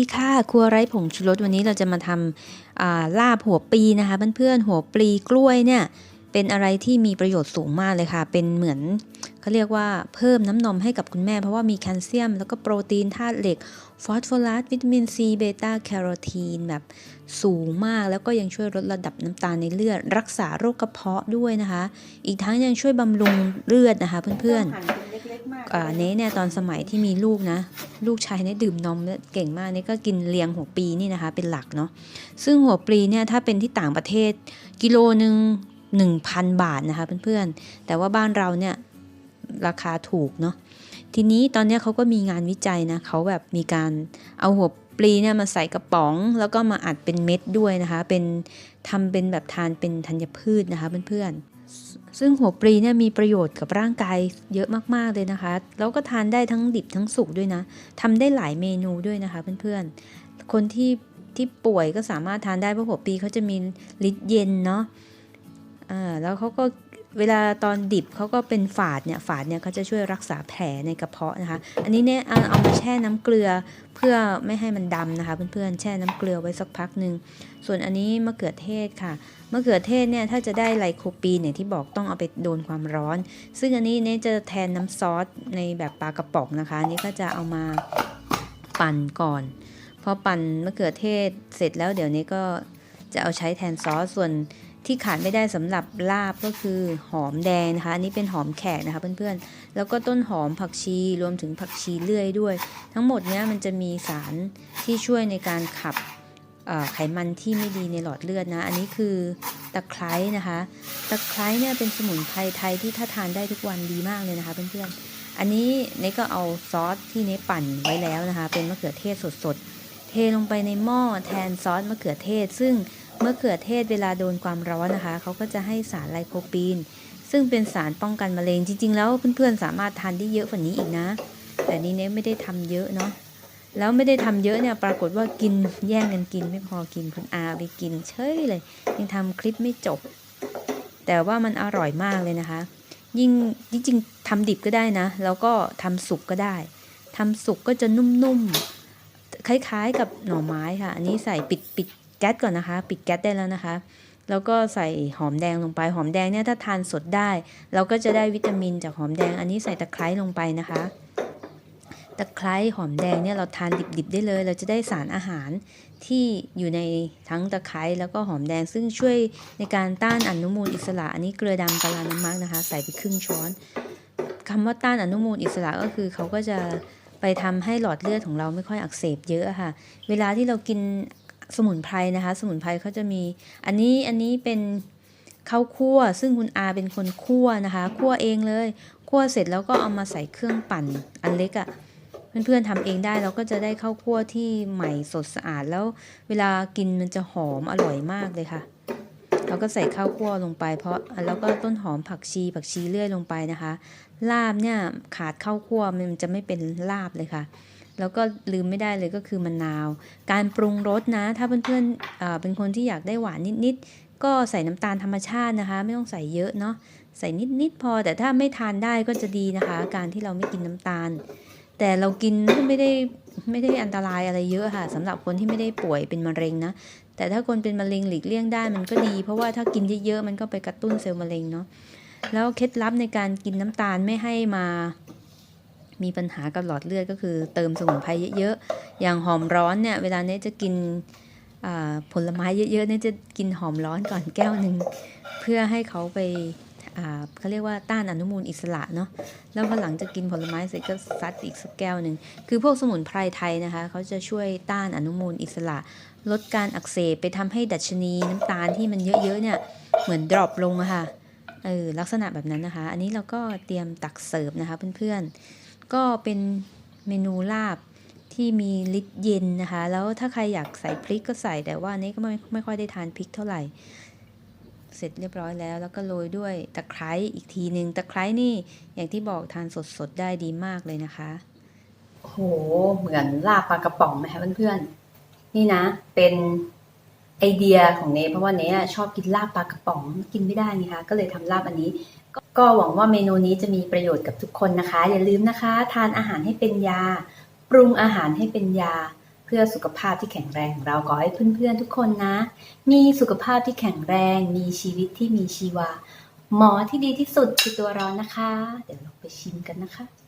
สวัสดีค่ะ ครัวไร้ผงชูรสวันนี้เราจะมาทำลาบหัวปีนะคะ เพื่อนๆหัวปลีกล้วยเนี่ยเป็นอะไรที่มีประโยชน์สูงมากเลยค่ะ เป็นเหมือนเขาเรียกว่าเพิ่มน้ำนมให้กับคุณแม่ เพราะว่ามีแคลเซียม แล้วก็โปรตีนธาตุเหล็ก ฟอสฟอรัสวิตามินซีเบต้าแคโรทีนแบบสูงมาก แล้วก็ยังช่วยลดระดับน้ำตาลในเลือด รักษาโรคกระเพาะด้วยนะคะ อีกทั้งยังช่วยบำรุงเลือดนะคะเพื่อนๆ อ่าเน้เนี่ยตอนสมัยที่มีลูกนะ ลูกชายเนี่ยดื่มนมเก่งมากเนี่ยก็กินเลี้ยงหัวปลีนี่นะคะ เป็นหลักเนาะซึ่งหัวปลีเนี่ยถ้าเป็นที่ต่างประเทศกิโลหนึ่งหนึ่งพันบาทนะคะเพื่อนๆ แต่ว่าบ้านเราเนี่ยราคาถูกเนาะทีนี้ตอนเนี้ยเขาก็มีงานวิจัยนะเขาแบบมีการเอาหัวปลีเนี่ยมาใส่กระป๋อง แล้วก็มาอัดเป็นเม็ดด้วยนะคะ เป็นทำเป็นแบบทานเป็นธัญพืชนะคะเพื่อนๆ ซึ่งหัวปลีเนี่ยมีประโยชน์กับร่างกายเยอะมากๆเลยนะคะ แล้วก็ทานได้ทั้งดิบทั้งสุกด้วยนะทำได้หลายเมนูด้วยนะคะเพื่อนๆ คนที่ที่ป่วยก็สามารถทานได้เพราะหัวปลีเขาจะมีฤทธิ์เย็นเนาะอ่าแล้วเขาก็ เวลาตอนดิบเขาก็เป็นฝาดเนี่ยฝาดเนี่ยเขาจะช่วยรักษาแผลในกระเพาะนะคะ อันนี้เนี่ยเอามาแช่น้ำเกลือเพื่อไม่ให้มันดำนะคะ เพื่อนๆแช่น้ำเกลือไว้สักพักหนึ่งส่วนอันนี้มะเขือเทศค่ะมะเขือเทศเนี่ยถ้าจะได้ไลโคปีนเนี่ยที่บอกต้องเอาไปโดนความร้อน ซึ่งอันนี้เนี่ยจะแทนน้ำซอสในแบบปลากระป๋องนะคะอันนี้ก็จะเอามาปั่นก่อนพอปั่นมะเขือเทศเสร็จแล้วเดี๋ยวนี้ก็จะเอาใช้แทนซอสส่วน ที่ขาดไม่ได้สำหรับลาบก็คือหอมแดงนะคะ อันนี้เป็นหอมแขกนะคะเพื่อนๆ แล้วก็ต้นหอมผักชีรวมถึงผักชีเลื่อยด้วย ทั้งหมดเนี้ยมันจะมีสารที่ช่วยในการขับไขมันที่ไม่ดีในหลอดเลือดนะ อันนี้คือตะไคร้นะคะ ตะไคร้เนี่ยเป็นสมุนไพรไทยที่ถ้าทานได้ทุกวันดีมากเลยนะคะเพื่อนๆ อันนี้เนก็เอาซอสที่เนปั่นไว้แล้วนะคะ เป็นมะเขือเทศสดๆ เทลงไปในหม้อแทนซอสมะเขือเทศ ซึ่ง เมะเขือเทศเวลาโดนความร้อนนะคะเขาก็จะให้สารไลโคปีน ซึ่งเป็นสารป้องกันมะเร็งจริง ๆ แล้วเพื่อนๆสามารถทานได้เยอะกว่านี้อีกนะ แต่นี้เนยไม่ได้ทำเยอะเนาะแล้วไม่ได้ทำเยอะเนี่ยปรากฏว่ากินแย่งกันกินไม่พอกินคุณอาไปกินเฉยเลย ยังทำคลิปไม่จบ แต่ว่ามันอร่อยมากเลยนะคะ ยิ่งจริงๆทำดิบก็ได้นะ แล้วก็ทำสุกก็ได้ทำสุกก็จะนุ่มๆคล้ายๆกับหน่อไม้ค่ะ อันนี้ใส่ปิดปิด แก๊สก่อนนะคะ ปิดแก๊สได้แล้วนะคะ แล้วก็ใส่หอมแดงลงไป หอมแดงเนี่ยถ้าทานสดได้ เราก็จะได้วิตามินจากหอมแดง อันนี้ใส่ตะไคร้ลงไปนะคะ ตะไคร้หอมแดงเนี่ยเราทานดิบๆได้เลย เราจะได้สารอาหารที่อยู่ในทั้งตะไคร้แล้วก็หอมแดง ซึ่งช่วยในการต้านอนุมูลอิสระ อันนี้เกลือดำกะลาน้ำมักนะคะ ใส่ไปครึ่งช้อนคำว่าต้านอนุมูลอิสระก็คือเขาก็จะไปทำให้หลอดเลือดของเราไม่ค่อยอักเสบเยอะค่ะ เวลาที่เรากิน สมุนไพรนะคะ สมุนไพรเขาจะมี อันนี้อันนี้เป็นข้าวคั่ว ซึ่งคุณอาเป็นคนคั่วนะคะคั่วเองเลยคั่วเสร็จแล้วก็เอามาใส่เครื่องปั่นอันเล็กอะเพื่อนๆทำเองได้เราก็จะได้ข้าวคั่วที่ใหม่สดสะอาดแล้วเวลากินมันจะหอมอร่อยมากเลยค่ะ เราก็ใส่ข้าวคั่วลงไป เพราะแล้วก็ต้นหอมผักชีผักชีเลื่อยลงไปนะคะ ลาบเนี่ยขาดข้าวคั่วมันจะไม่เป็นลาบเลยค่ะ แล้วก็ลืมไม่ได้เลยก็คือมะนาว การปรุงรสนะ ถ้าเพื่อนๆเเป็นคนที่อยากได้หวานนิดๆ ก็ใส่น้ำตาลธรรมชาตินะคะ ไม่ต้องใส่เยอะเนาะ ใส่นิดๆพอ แต่ถ้าไม่ทานได้ก็จะดีนะคะ การที่เราไม่กินน้ำตาล แต่เรากินก็ไม่ได้ไม่ได้อันตรายอะไรเยอะค่ะสำหรับคนที่ไม่ได้ป่วยเป็นมะเร็งนะ แต่ถ้าคนเป็นมะเร็งหลีกเลี่ยงได้มันก็ดี เพราะว่าถ้ากินเยอะๆมันก็ไปกระตุ้นเซลล์มะเร็งเนาะ แล้วเคล็ดลับในการกินน้ำตาลไม่ให้มา มีปัญหากับหลอดเลือดก็คือเติมสมุนไพรเยอะๆ อย่างหอมร้อนเนี่ยเวลาเนี้จะกินผลไม้เยอะๆเนี่ยจะกินหอมร้อนก่อนแก้วหนึ่งเพื่อให้เขาไปเขาเรียกว่าต้านอนุมูลอิสระเนาะแล้วพอหลังจากกินผลไม้เสร็จก็ซัดอีกสักแก้วหนึ่งคือพวกสมุนไพรไทยนะคะเขาจะช่วยต้านอนุมูลอิสระ ลดการอักเสบไปทำให้ดัชนีน้ำตาลที่มันเยอะๆเนี่ยเหมือนดรอปลงอะค่ะเออลักษณะแบบนั้นนะคะ อันนี้เราก็เตรียมตักเสิร์ฟนะคะเพื่อนๆ ก็เป็นเมนูลาบที่มีฤทธิ์เย็นนะคะ แล้วถ้าใครอยากใส่พริกก็ใส่แต่ว่านี้ก็ไม่ไม่ค่อยได้ทานพริกเท่าไหร่ เสร็จเรียบร้อยแล้ว แล้วก็โรยด้วยตะไคร้อีกทีหนึ่งตะไคร้นี่อย่างที่บอกทานสดๆได้ดีมากเลยนะคะโหเหมือนลาบปลากระป๋องไหมคะเพื่อนๆนี่นะ เป็นไอเดียของเนเพราะว่าเนชอบกินลาบปลากระป๋องกินไม่ได้ไงคะก็เลยทำลาบอันนี้ ก็หวังว่าเมนูนี้จะมีประโยชน์กับทุกคนนะคะ อย่าลืมนะคะ ทานอาหารให้เป็นยา ปรุงอาหารให้เป็นยา เพื่อสุขภาพที่แข็งแรงของเราขอให้เพื่อนๆทุกคนนะ มีสุขภาพที่แข็งแรง มีชีวิตที่มีชีวา หมอที่ดีที่สุดคือตัวเรานะคะ เดี๋ยวเราไปชิมกันนะคะ